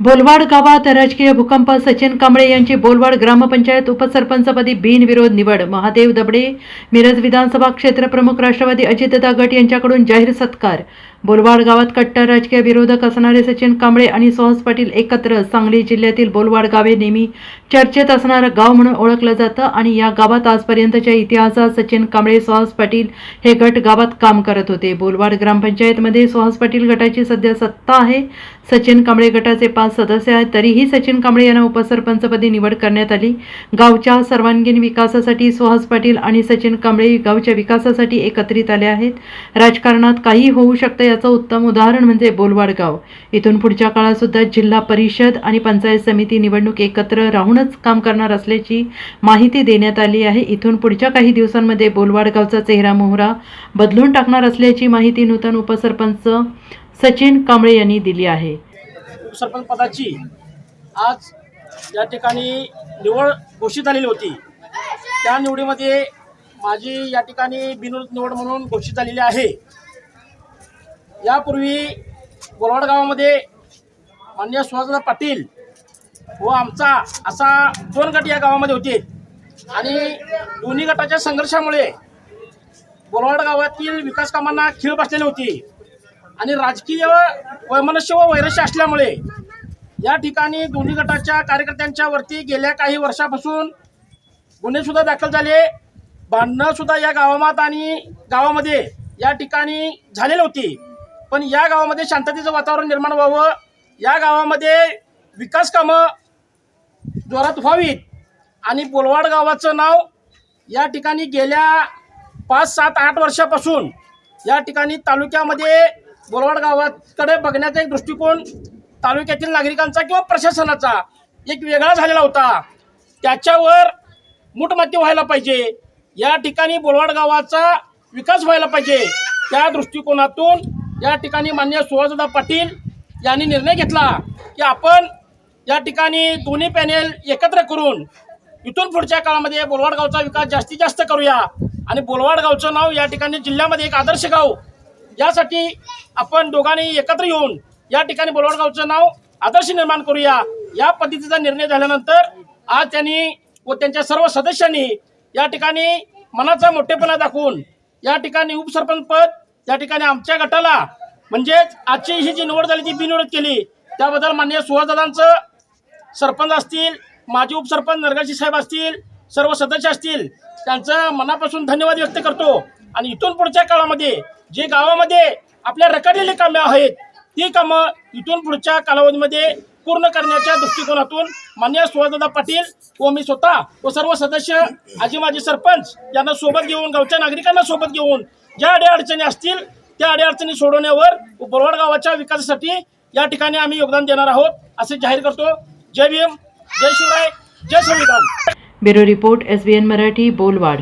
बोलवाड गावात राजकीय भूकंप सचिन कांबळे यांची बोलवाड ग्रामपंचायत उपसरपंचपदी बिनविरोध निवड महादेव दबडे मिरज विधानसभा क्षेत्र प्रमुख राष्ट्रवादी अजितदा गट यांच्याकडून जाहीर सत्कार बोलवाड गावात कट्टर राजकीय विरोधक असणारे सचिन कांबळे आणि सुहास पाटील एकत्र सांगली जिल्ह्यातील बोलवाड गावे नेहमी चर्चेत असणारं गाव म्हणून ओळखलं जातं आणि या गावात आजपर्यंतच्या इतिहासात सचिन कांबळे सुहास पाटील हे गट गावात काम करत होते. बोलवाड ग्रामपंचायतमध्ये सुहास पाटील गटाची सध्या सत्ता आहे. सचिन कांबळे गटाचे पाच सदस्य आहेत. तरीही सचिन कांबळे यांना उपसरपंचपदी निवड करण्यात आली. गावच्या सर्वांगीण विकासासाठी सुहास पाटील आणि सचिन कांबळे गावच्या विकासासाठी एकत्रित आले आहेत. राजकारणात काही होऊ शकतं याचं उत्तम उदाहरण म्हणजे बोलवाडगाव. इथून पुढच्या काळात सुद्धा जिल्हा परिषद आणि पंचायत समिती निवडणूक एकत्र राहूनच काम करणार असल्याची माहिती देण्यात आली आहे. इथून पुढच्या काही दिवसांमध्ये बोलवाड गावचा चेहरा मोहरा बदलून टाकणार असल्याची माहिती नूतन उपसरपंच सचिन कांबळे यांनी दिली आहे. उपसरपंच पदाची आज या ठिकाणी निवड घोषित झालेली होती त्या निवडीमध्ये माझी या ठिकाणी बिनविरोध निवड म्हणून घोषित झालेली आहे. यापूर्वी बोलवाड गावामध्ये मान्य सुहासदा पाटील व आमचा असा दोन गट या गावामध्ये होते. आणि दोन्ही गटाच्या संघर्षामुळे बोलवाड गावातील विकास कामांना खीळ बसलेली होती. आणि राजकीय वैमनस्य व वैरस्य असल्यामुळे या ठिकाणी दोन्ही गटाच्या कार्यकर्त्यांच्या वरती गेल्या काही वर्षापासून गुन्हेसुद्धा दाखल झाले. भांडणंसुद्धा या गावामात आणि गावामध्ये या ठिकाणी झालेली होती. पण या गावामध्ये शांततेचं वातावरण निर्माण व्हावं. या गावामध्ये विकास कामं जोरात व्हावीत. आणि बोलवाड गावाचं नाव या ठिकाणी गेल्या पाच सात आठ वर्षापासून या ठिकाणी तालुक्यामध्ये बोलवाड गावाकडे बघण्याचा एक दृष्टिकोन तालुक्यातील नागरिकांचा किंवा प्रशासनाचा एक वेगळा झालेला होता. त्याच्यावर मुठमाती व्हायला पाहिजे. या ठिकाणी बोलवाड गावाचा विकास व्हायला पाहिजे. त्या दृष्टिकोनातून या ठिकाणी मान्य सुहासदा पाटील यांनी निर्णय घेतला की आपण या ठिकाणी दोन्ही पॅनेल एकत्र करून इथून पुढच्या काळामध्ये बोलवाड गावचा विकास जास्तीत जास्त करूया. आणि बोलवाड गावचं नाव या ठिकाणी जिल्ह्यामध्ये एक आदर्श गाव. यासाठी आपण दोघांनी एकत्र येऊन या ठिकाणी बोलवाड गावचं नाव आदर्श निर्माण करूया. या पद्धतीचा निर्णय झाल्यानंतर आज त्यांनी व त्यांच्या सर्व सदस्यांनी या ठिकाणी मनाचा मोठेपणा दाखवून या ठिकाणी उपसरपंच पद त्या ठिकाणी आमच्या गटाला म्हणजेच आजची ही जी निवड झाली ती बिनविरोध केली त्याबद्दल माननीय सुहासदादांचं सरपंच असतील माजी उपसरपंच नरगाशी साहेब असतील सर्व सदस्य असतील त्यांचं मनापासून धन्यवाद व्यक्त करतो. आणि इथून पुढच्या काळामध्ये जे गावामध्ये आपल्या रखडलेली कामे आहेत ती कामं इथून पुढच्या कालावधीमध्ये पूर्ण करण्याच्या दृष्टिकोनातून मान्य सुहासदादा पाटील व मी स्वतः व सर्व सदस्य आजी माजी सरपंच यांना सोबत घेऊन गावच्या नागरिकांना सोबत घेऊन ज्या अडी अडचणी असतील त्या अडीअडचणी सोडवण्यावर बोरवाड गावाच्या विकासासाठी या ठिकाणी आम्ही योगदान देणार आहोत असे जाहीर करतो. जय भीम जय शिवराय जय संविधान. Bureau report S B N Marathi Bolwad.